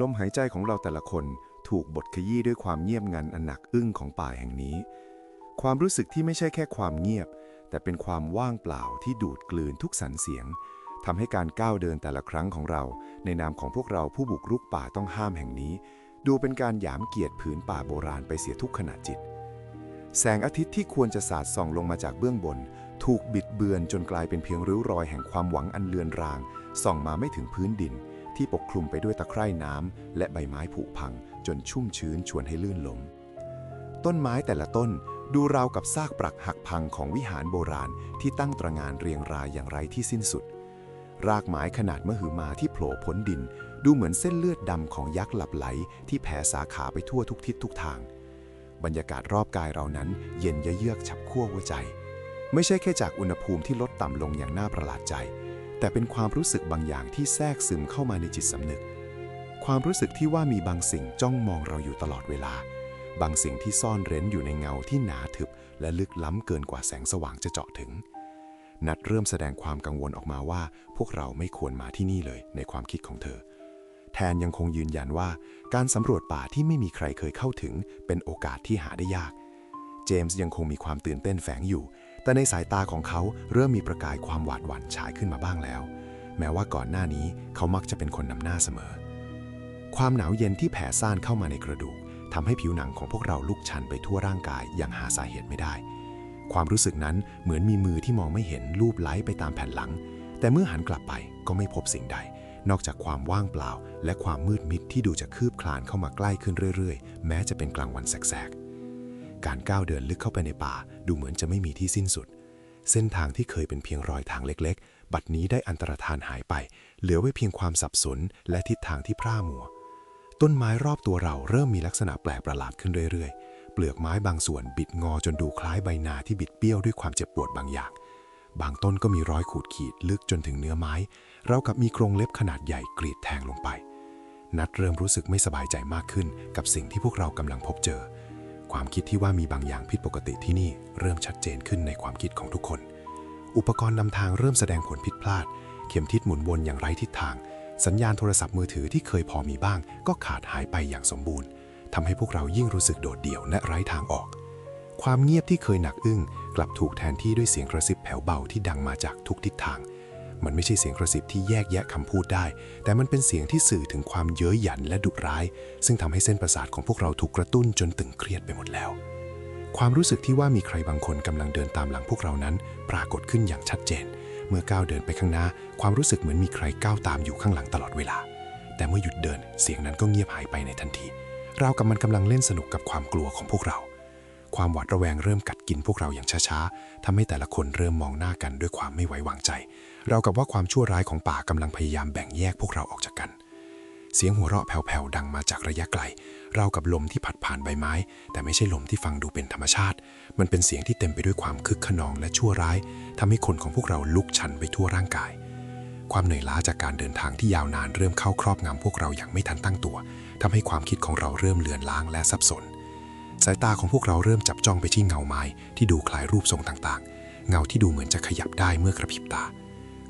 ลมหายใจของเราแต่ละคนถูกบดขยี้ด้วยความเงียบงันอันหนักอึ้งของป่าแห่งนี้ ความรู้สึกที่ไม่ใช่แค่ความเงียบ แต่เป็นความว่างเปล่าที่ดูดกลืนทุกสันเสียงทำให้การก้าวเดินแต่ละครั้งของเรา ในนามของพวกเราผู้บุกรุกป่าต้องห้ามแห่งนี้ ดูเป็นการหยามเกียรติผืนป่าโบราณไปเสียทุกขณะจิต แสงอาทิตย์ที่ควรจะสาดส่องลงมาจากเบื้องบน ถูกบิดเบือนจนกลายเป็นเพียงริ้วรอยแห่งความหวังอันเลือนรางส่องมาไม่ถึงพื้นดิน ที่ปกคลุมไปด้วยตะไคร่น้ำและใบไม้ผุพังจนชุ่มชื้นชวนให้ลื่นลม ต้นไม้แต่ละต้นดูราวกับซากปรักหักพังของวิหารโบราณที่ตั้งตระงานเรียงรายอย่างไรที่สิ้นสุด รากไม้ขนาดมหึมาที่โผล่พ้นดิน ดูเหมือนเส้นเลือดดำของยักษ์หลับไหล ที่แผ่สาขาไปทั่วทุกทิศทุกทาง บรรยากาศรอบกายเรานั้น เย็นเยือกฉับขั้วหัวใจ ไม่ใช่แค่จากอุณหภูมิที่ลดต่ำลงอย่างน่าประหลาดใจ แต่เป็นความรู้สึกบางอย่างที่แทรกซึมเข้ามาในจิตสำนึก ความรู้สึกที่ว่ามีบางสิ่งจ้องมองเราอยู่ตลอดเวลา บางสิ่งที่ซ่อนเร้นอยู่ในเงาที่หนาทึบ และลึกล้ำเกินกว่าแสงสว่างจะเจาะถึง นัดเริ่มแสดงความกังวลออกมาว่า พวกเราไม่ควรมาที่นี่เลยในความคิดของเธอ แทนยังคงยืนยันว่า การสำรวจป่าที่ไม่มีใครเคยเข้าถึง เป็นโอกาสที่หาได้ยาก เจมส์ยังคงมีความตื่นเต้นแฝงอยู่ แต่ในสายตาของเขาเริ่มมีประกายความหวาดหวั่นฉายขึ้นมาบ้างแล้ว แม้ว่าก่อนหน้านี้เขามักจะเป็นคนนำหน้าเสมอ ความหนาวเย็นที่แผ่ซ่านเข้ามาในกระดูกทำให้ผิวหนังของพวกเราลุกชันไปทั่วร่างกายอย่างหาสาเหตุไม่ได้ ความรู้สึกนั้นเหมือนมีมือที่มองไม่เห็นลูบไล้ไปตามแผ่นหลัง แต่เมื่อหันกลับไปก็ไม่พบสิ่งใด นอกจากความว่างเปล่า และความมืดมิดที่ดูจะคืบคลานเข้ามาใกล้ขึ้นเรื่อย ๆ แม้จะเป็นกลางวันแสกๆ การก้าวเดินลึกเข้าไปในป่า ดูเหมือนจะไม่มีที่สิ้นสุด เส้นทางที่เคยเป็นเพียงรอยทางเล็ก ๆ บัดนี้ได้อันตรธานหายไป เหลือไว้เพียงความสับสนและทิศทางที่พร่ามัว ต้นไม้รอบตัวเราเริ่มมีลักษณะแปลกประหลาดขึ้นเรื่อยๆ เปลือกไม้บางส่วนบิดงอจนดูคล้ายใบนาที่บิดเบี้ยวด้วยความเจ็บปวดบางอย่าง บางต้นก็มีรอยขูดขีดลึกจนถึงเนื้อไม้ เรากับมีโครงเล็บขนาดใหญ่กรีดแทงลงไป นัดเริ่มรู้สึกไม่สบายใจมากขึ้นกับสิ่งที่พวกเรากำลังพบเจอ ความคิดที่ว่ามีบางอย่างผิดปกติที่นี่เริ่มชัดเจนขึ้นในความคิดของทุกคน อุปกรณ์นำทางเริ่มแสดงผลผิดพลาด เข็มทิศหมุนวนอย่างไร้ทิศทาง สัญญาณโทรศัพท์มือถือที่เคยพอมีบ้าง ก็ขาดหายไปอย่างสมบูรณ์ทำให้พวกเรายิ่งรู้สึกโดดเดี่ยวและไร้ทางออก ความเงียบที่เคยหนักอึ้งกลับถูกแทนที่ด้วยเสียงกระซิบแผ่วเบาที่ดังมาจากทุกทิศทาง มันไม่ใช่เสียงกระซิบที่แยกแยะคำพูดได้ แต่มันเป็นเสียงที่สื่อถึงความเย้ยหยันและดุร้าย ซึ่งทำให้เส้นประสาทของพวกเราถูกกระตุ้นจนตึงเครียดไปหมดแล้ว ความรู้สึกที่ว่ามีใครบางคนกำลังเดินตามหลังพวกเรานั้น ปรากฏขึ้นอย่างชัดเจน เมื่อก้าวเดินไปข้างหน้า ความรู้สึกเหมือนมีใครก้าวตามอยู่ข้างหลังตลอดเวลา แต่เมื่อหยุดเดิน เสียงนั้นก็เงียบหายไปในทันที ราวกับมันกำลังเล่นสนุกกับความกลัวของพวกเราความหวาดระแวงเริ่มกัดกินพวกเราอย่างช้าๆ ทำให้แต่ละคนเริ่มมองหน้ากันด้วยความไม่ไว้วางใจ เรากับว่าความชั่วร้ายของป่ากำลังพยายามแบ่งแยกพวกเราออกจากกัน เสียงหัวเราะแผ่วๆดังมาจากระยะไกล เรากับลมที่พัดผ่านใบไม้ แต่ไม่ใช่ลมที่ฟังดูเป็นธรรมชาติ มันเป็นเสียงที่เต็มไปด้วยความคึกขนองและชั่วร้ายทำให้คนของพวกเราลุกชันไปทั่วร่างกาย ความเหนื่อยล้าจากการเดินทางที่ยาวนานเริ่มเข้าครอบงำพวกเราอย่างไม่ทันตั้งตัวทำให้ความคิดของเราเริ่มเลือนลางและสับสน สายตาของพวกเราเริ่มจับจ้องไปที่เงาไม้ที่ดูคล้ายรูปทรงต่างๆ เงาที่ดูเหมือนจะขยับได้เมื่อกระพริบตา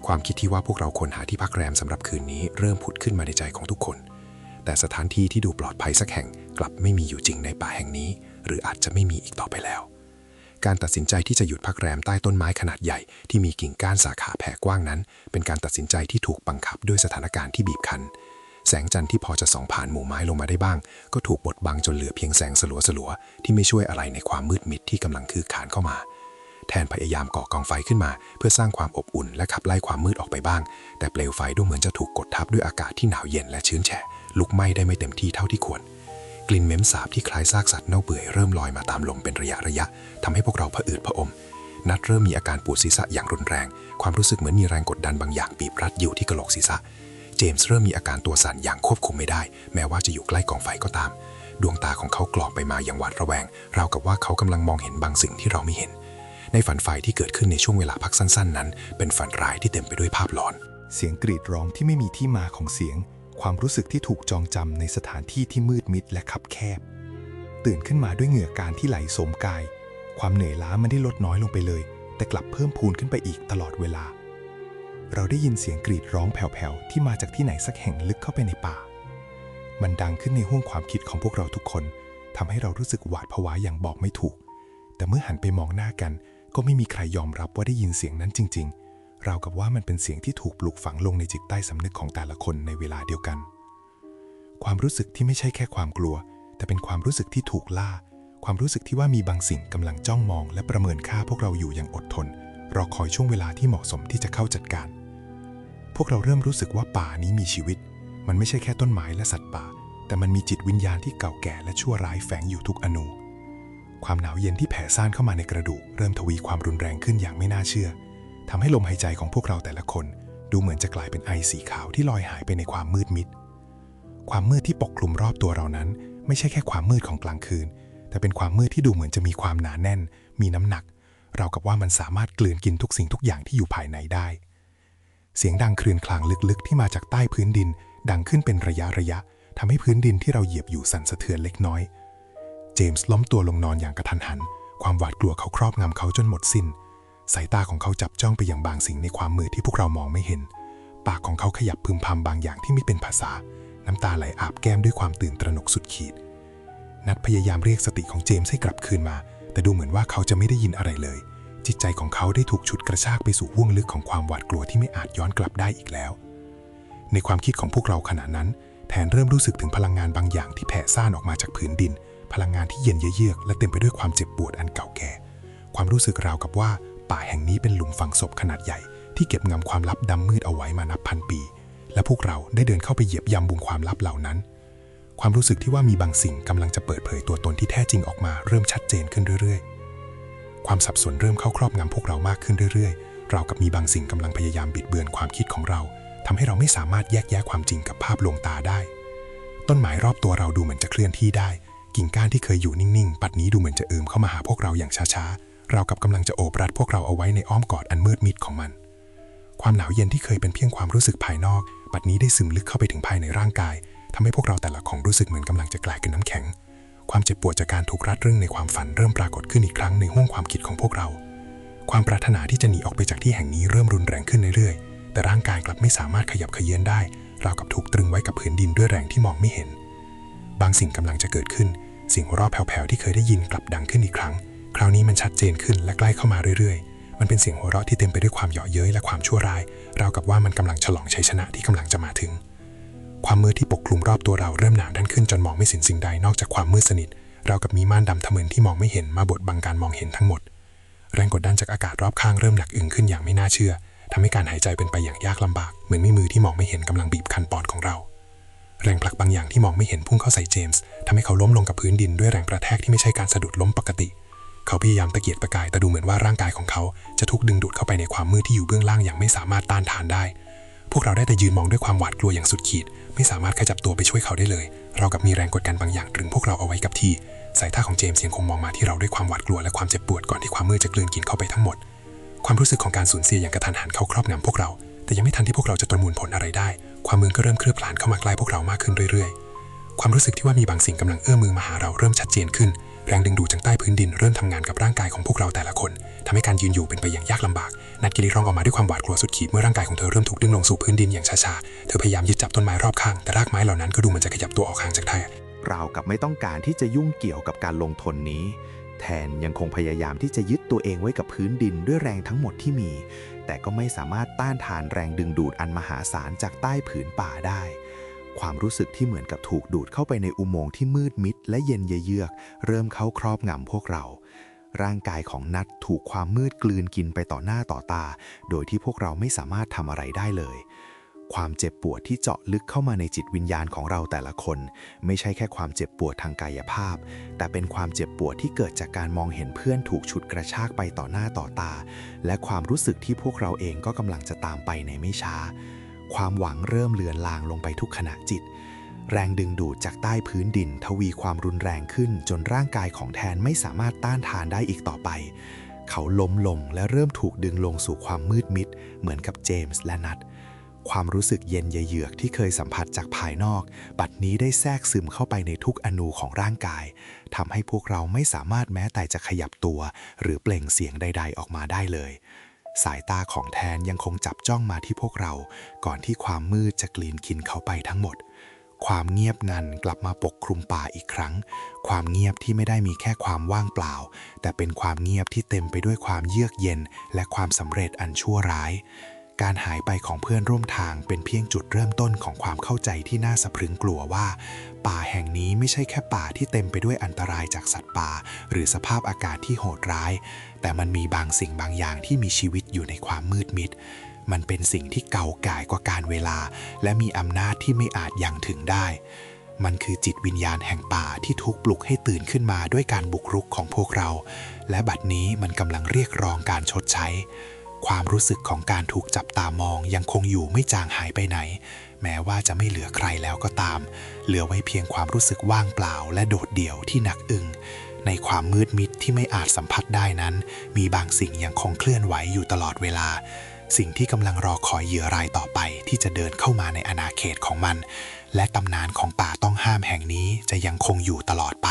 ความคิดที่ว่าพวกเราควรหาที่พักแรมสำหรับคืนนี้เริ่มผุดขึ้นมาในใจของทุกคน แต่สถานที่ที่ดูปลอดภัยสักแห่งกลับไม่มีอยู่จริงในป่าแห่งนี้ หรืออาจจะไม่มีอีกต่อไปแล้ว การตัดสินใจที่จะหยุดพักแรมใต้ต้นไม้ขนาดใหญ่ที่มีกิ่งก้านสาขาแผ่กว้างนั้น เป็นการตัดสินใจที่ถูกบังคับด้วยสถานการณ์ที่บีบคั้นแสงจันทร์ที่พอจะส่องผ่านหมู่ไม้ลงมาได้บ้าง ก็ถูกบดบังจนเหลือเพียงแสงสลัวๆที่ไม่ช่วยอะไรในความมืดมิดที่กำลังคืบคานเข้ามา แทนพยายามก่อกองไฟขึ้นมา เพื่อสร้างความอบอุ่นและขับไล่ความมืดออกไปบ้าง แต่เปลวไฟดูเหมือนจะถูกกดทับด้วยอากาศที่หนาวเย็นและชื้นแฉะลุกไหม้ได้ไม่เต็มที่เท่าที่ควร กลิ่นเหม็นสาบที่คล้ายซากสัตว์เน่าเปื่อยเริ่มลอยมาตามลมเป็นระยะระยะทำให้พวกเราผะอืดผะอม นัดเริ่มมีอาการปวดศีรษะอย่างรุนแรง ความรู้สึกเหมือนมีแรงกดดันบางอย่างบีบรัดอยู่ที่กระโหลกศีรษะ เจมส์เริ่มมีอาการตัวสั่นอย่างควบคุมไม่ได้ แม้ว่าจะอยู่ใกล้กองไฟก็ตาม ดวงตาของเขากรอกไปมาอย่างหวาดระแวง ราวกับว่าเขากำลังมองเห็นบางสิ่งที่เราไม่เห็น ในฝันไฟที่เกิดขึ้นในช่วงเวลาพักสั้นๆ นั้น เป็นฝันร้ายที่เต็มไปด้วยภาพหลอน เสียงกรีดร้องที่ไม่มีที่มาของเสียง ความรู้สึกที่ถูกจองจำในสถานที่ที่มืดมิดและคับแคบ ตื่นขึ้นมาด้วยเหงื่อการที่ไหลโสมกาย ความเหนื่อยล้าไม่ได้ลดน้อยลงไปเลย แต่กลับเพิ่มพูนขึ้นไปอีกตลอดเวลา เราได้ยินเสียงกรีดร้องแผ่วๆที่มาจากที่ไหนสักแห่งลึกเข้าไปในป่า มันดังขึ้นในห้วงความคิดของพวกเราทุกคนทำให้เรารู้สึกหวาดผวาอย่างบอกไม่ถูก แต่เมื่อหันไปมองหน้ากัน ก็ไม่มีใครยอมรับว่าได้ยินเสียงนั้นจริง ๆ ราวกับว่ามันเป็นเสียงที่ถูกปลูกฝังลงในจิตใต้สำนึกของแต่ละคนในเวลาเดียวกัน ความรู้สึกที่ไม่ใช่แค่ความกลัว แต่เป็นความรู้สึกที่ถูกล่า ความรู้สึกที่ว่ามีบางสิ่งกำลังจ้องมอง และประเมินค่าพวกเราอยู่อย่างอดทน รอคอยช่วงเวลาที่เหมาะสมที่จะเข้าจัดการ พวกเราเริ่มรู้สึกว่าป่านี้มีชีวิต มันไม่ใช่แค่ต้นไม้และสัตว์ป่า แต่มันมีจิตวิญญาณที่เก่าแก่และชั่วร้ายแฝงอยู่ทุกอนู ความหนาวเย็นที่แผ่ซ่านเข้ามาในกระดูก เริ่มทวีความรุนแรงขึ้นอย่างไม่น่าเชื่อทำให้ลมหายใจของพวกเราแต่ละคน ดูเหมือนจะกลายเป็นไอสีขาวที่ลอยหายไปในความมืดมิด ความมืดที่ปกคลุมรอบตัวเรานั้น ไม่ใช่แค่ความมืดของกลางคืน แต่เป็นความมืดที่ดูเหมือนจะมีความหนาแน่น มีน้ำหนัก เราวกับว่ามันสามารถกลืนกินทุกสิ่งทุกอย่างที่อยู่ภายในได้ เสียงดังครืนคลางลึกๆ ที่มาจากใต้พื้นดิน ดังขึ้นเป็นระยะระยะทำให้พื้นดินที่เราเหยียบอยู่สั่นสะเทือนเล็กน้อย เจมส์ล้มตัวลงนอนอย่างกระทันหัน ความหวาดกลัวเขาครอบงำเขาจนหมดสิ้น สายตาของเขาจับจ้องไปอยังบางสิ่งในความมืดที่พวกเรามองไม่เห็น ปากของเขาขยับพึมพำบางอย่างที่ไม่เป็นภาษา น้ำตาไหลอาบแก้มด้วยความตื่นตระหนกสุดขีด นัดพยายามเรียกสติของเจมส์ให้กลับคืนมา แต่ดูเหมือนว่าเขาจะไม่ได้ยินอะไรเลย จิตใจของเขาได้ถูกฉุดกระชากไปสู่ห้วงลึกของความหวาดกลัวที่ไม่อาจย้อนกลับได้อีกแล้ว ในความคิดของพวกเราขณะนั้น แทนเริ่มรู้สึกถึงพลังงานบางอย่างที่แผ่ซ่านออกมาจากผืนดิน พลังงานที่เย็นเยือกและเต็มไปด้วยความเจ็บปวดอันเก่าแก่ ความรู้สึกราวกับว่า ป่าแห่งนี้เป็นหลุมฝังศพขนาดใหญ่ ที่เก็บงำความลับดำมืดเอาไว้มานับพันปี และพวกเราได้เดินเข้าไปเหยียบย่ำบุงความลับเหล่านั้น ความรู้สึกที่ว่ามีบางสิ่งกำลังจะเปิดเผยตัวตนที่แท้จริงออกมาเริ่มชัดเจนขึ้นเรื่อยๆ ความสับสนเริ่มเข้าครอบงำพวกเรามากขึ้นเรื่อยๆเราวกับมีบางสิ่งกำลังพยายามบิดเบือนความคิดของเราทำให้เราไม่สามารถแยกแยะความจริงกับภาพลวงตาได้ ต้นไม้รอบตัวเราดูเหมือนจะเคลื่อนที่ได้ กิ่งก้านที่เคยอยู่นิ่งๆ ปัดนี้ดูเหมือนจะเอิมเข้ามาหาพวกเราอย่างช้าๆ เรากับกำลังจะโอบรัดพวกเราเอาไว้ในอ้อมกอดอันมืดมิดของมัน ความหนาวเย็นที่เคยเป็นเพียงความรู้สึกภายนอก ปัดนี้ได้ซึมลึกเข้าไปถึงภายในร่างกายทำให้พวกเราแต่ละของรู้สึกเหมือนกำลังจะกลายเป็นน้ำแข็ง ความเจ็บปวดจากการถูกรัดเรื่องในความฝันเริ่มปรากฏขึ้นอีกครั้งในห้วงความคิดของพวกเรา ความปรารถนาที่จะหนีออกไปจากที่แห่งนี้เริ่มรุนแรงขึ้นเรื่อยๆ แต่ร่างกายกลับไม่สามารถขยับเขยื้อนได้ราวกับถูกตรึงไว้กับผืนดินด้วยแรงที่มองไม่เห็นบางสิ่งกำลังจะเกิดขึ้น เสียงหัวเราะแผ่วๆที่เคยได้ยินกลับดังขึ้นอีกครั้ง คราวนี้มันชัดเจนขึ้นและใกล้เข้ามาเรื่อยๆ มันเป็นเสียงหัวเราะที่เต็มไปด้วยความเยาะเย้ยและความชั่วร้าย ราวกับว่ามันกำลังฉลองชัยชนะที่กำลังจะมาถึง ความมืดที่ปกคลุมรอบตัวเราเริ่มหนาแน่นขึ้นจนมองไม่เห็นสิ่งใดนอกจากความมืดสนิท เรากับมีม่านดำทะมึนที่มองไม่เห็นมาบดบังการมองเห็นทั้งหมด แรงกดดันจากอากาศรอบข้างเริ่มหนักอึ้งขึ้นอย่างไม่น่าเชื่อทำให้การหายใจเป็นไปอย่างยากลำบาก เหมือนมีมือที่มองไม่เห็นกำลังบีบคั้นปอดของเรา แรงผลักบางอย่างที่มองไม่เห็นพุ่งเข้าใส่เจมส์ทำให้เขาล้มลงกับพื้นดินด้วยแรงกระแทกที่ไม่ใช่การสะดุดล้มปกติ เขาพยายามตะเกียกตะกายแต่ดูเหมือนว่าร่างกายของเขาจะถูกดึงดูดเข้าไปในความมืดที่อยู่เบื้องล่างอย่างไม่สามารถต้านทานได้ พวกเราได้แต่ยืนมองด้วยความหวาดกลัวอย่างสุดขีด ไม่สามารถขยับตัวไปช่วยเขาได้เลย เรากับมีแรงกดดันบางอย่างตรึงพวกเราเอาไว้กับที่สายตาของเจมส์ยังคงมองมาที่เราด้วยความหวาดกลัวและความเจ็บปวดก่อนที่ความมืดจะกลืนกินเข้าไปทั้งหมด ความรู้สึกของการสูญเสียอย่างกระทันหันเข้าครอบงำพวกเรา แต่ยังไม่ทันที่พวกเราจะประมวลผลอะไรได้ ความมืดก็เริ่มเคลือบคลานเข้ามาใกล้พวกเรามากขึ้นเรื่อยๆ ความรู้สึกที่ว่ามีบางสิ่งกำลังเอื้อมมือมาหาเราเริ่มชัดเจนขึ้น แรงดึงดูดจากใต้พื้นดินเริ่มทำงานกับร่างกายของพวกเราแต่ละคนทำให้การยืนอยู่เป็นไปอย่างยากลำบาก นัดกิริร้องออกมาด้วยความหวาดกลัวสุดขีดเมื่อร่างกายของเธอเริ่มถูกดึงลงสู่พื้นดินอย่างช้าๆ เธอพยายามยึดจับต้นไม้รอบข้าง แต่รากไม้เหล่านั้นก็ดูเหมือนจะขยับตัวออกห่างจากได้ราวกับไม่ต้องการที่จะยุ่งเกี่ยวกับการลงทนนี้ แทนยังคงพยายามที่จะยึดตัวเองไว้กับพื้นดินด้วยแรงทั้งหมดที่มี แต่ก็ไม่สามารถต้านทานแรงดึงดูดอันมหาศาลจากใต้ผืนป่าได้ ความรู้สึกที่เหมือนกับถูกดูดเข้าไปในอุโมงค์ที่มืดมิดและเย็นเยือก เริ่มเข้าครอบงำพวกเรา ร่างกายของนัดถูกความมืดกลืนกินไปต่อหน้าต่อตา โดยที่พวกเราไม่สามารถทำอะไรได้เลย ความเจ็บปวดที่เจาะลึกเข้ามาในจิตวิญญาณของเราแต่ละคน ไม่ใช่แค่ความเจ็บปวดทางกายภาพ แต่เป็นความเจ็บปวดที่เกิดจากการมองเห็นเพื่อนถูกฉุดกระชากไปต่อหน้าต่อตา และความรู้สึกที่พวกเราเองก็กำลังจะตามไปในไม่ช้า ความหวังเริ่มเลือนลางลงไปทุกขณะจิต แรงดึงดูดจากใต้พื้นดิน ทวีความรุนแรงขึ้น จนร่างกายของแทนไม่สามารถต้านทานได้อีกต่อไปเขาล้มลงและเริ่มถูกดึงลงสู่ความมืดมิด เหมือนกับเจมส์และนัท ความรู้สึกเย็นเยือกที่เคยสัมผัสจากภายนอก บัดนี้ได้แทรกซึมเข้าไปในทุกอนูของร่างกายทำให้พวกเราไม่สามารถแม้แต่จะขยับตัว หรือเปล่งเสียงใด ๆ ออกมาได้เลย สายตาของแทนยังคงจับจ้องมาที่พวกเรา ก่อนที่ความมืดจะกลืนกินเขาไปทั้งหมด ความเงียบงันกลับมาปกคลุมป่าอีกครั้ง ความเงียบที่ไม่ได้มีแค่ความว่างเปล่า แต่เป็นความเงียบที่เต็มไปด้วยความเยือกเย็น และความสำเร็จอันชั่วร้าย การหายไปของเพื่อนร่วมทางเป็นเพียงจุดเริ่มต้นของความเข้าใจที่น่าสะพรึงกลัวว่า ป่าแห่งนี้ไม่ใช่แค่ป่าที่เต็มไปด้วยอันตรายจากสัตว์ป่า หรือสภาพอากาศที่โหดร้าย แต่มันมีบางสิ่งบางอย่างที่มีชีวิตอยู่ในความมืดมิด มันเป็นสิ่งที่เก่าก่ายกว่าการเวลา และมีอำนาจที่ไม่อาจยังถึงได้ มันคือจิตวิญญาณแห่งป่าที่ถูกปลุกให้ตื่นขึ้นมาด้วยการบุกรุกของพวกเรา และบัดนี้มันกำลังเรียกร้องการชดใช้ ความรู้สึกของการถูกจับตามองยังคงอยู่ไม่จางหายไปไหน แม้ว่าจะไม่เหลือใครแล้วก็ตาม เหลือไว้เพียงความรู้สึกว่างเปล่า และโดดเดี่ยวที่หนักอึ้งในความมืดมิดที่ไม่อาจสัมผัสได้นั้น มีบางสิ่งยังคงเคลื่อนไหวอยู่ตลอดเวลา สิ่งที่กำลังรอคอยเหยื่อรายต่อไป ที่จะเดินเข้ามาในอาณาเขตของมัน และตำนานของป่าต้องห้ามแห่งนี้จะยังคงอยู่ตลอดไป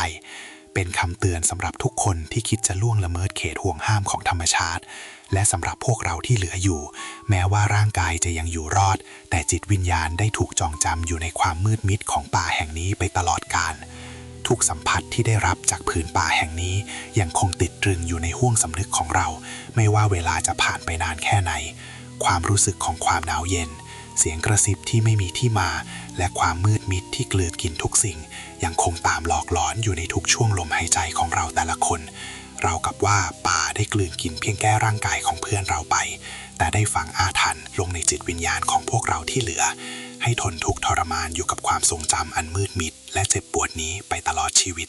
เป็นคำเตือนสำหรับทุกคนที่คิดจะล่วงละเมิดเขตห่วงห้ามของธรรมชาติ และสำหรับพวกเราที่เหลืออยู่ แม้ว่าร่างกายจะยังอยู่รอด แต่จิตวิญญาณได้ถูกจองจำอยู่ในความมืดมิดของป่าแห่งนี้ไปตลอดกาลทุกสัมผัสที่ได้รับจากผืนป่าแห่งนี้ ยังคงติดตรึงอยู่ในห้วงสำนึกของเรา ไม่ว่าเวลาจะผ่านไปนานแค่ไหน ความรู้สึกของความหนาวเย็น เสียงกระซิบที่ไม่มีที่มา และความมืดมิดที่กลืนกินทุกสิ่ง ยังคงตามหลอกหลอนอยู่ในทุกช่วงลมหายใจของเราแต่ละคน เรากับว่าป่าได้กลืนกินเพียงแค่ร่างกายของเพื่อนเราไป แต่ได้ฝังอาถรรพ์ลงในจิตวิญญาณของพวกเราที่เหลือ ให้ทนทุกทรมานอยู่กับความทรงจำอันมืดมิด และเจ็บปวดนี้ไปตลอดชีวิต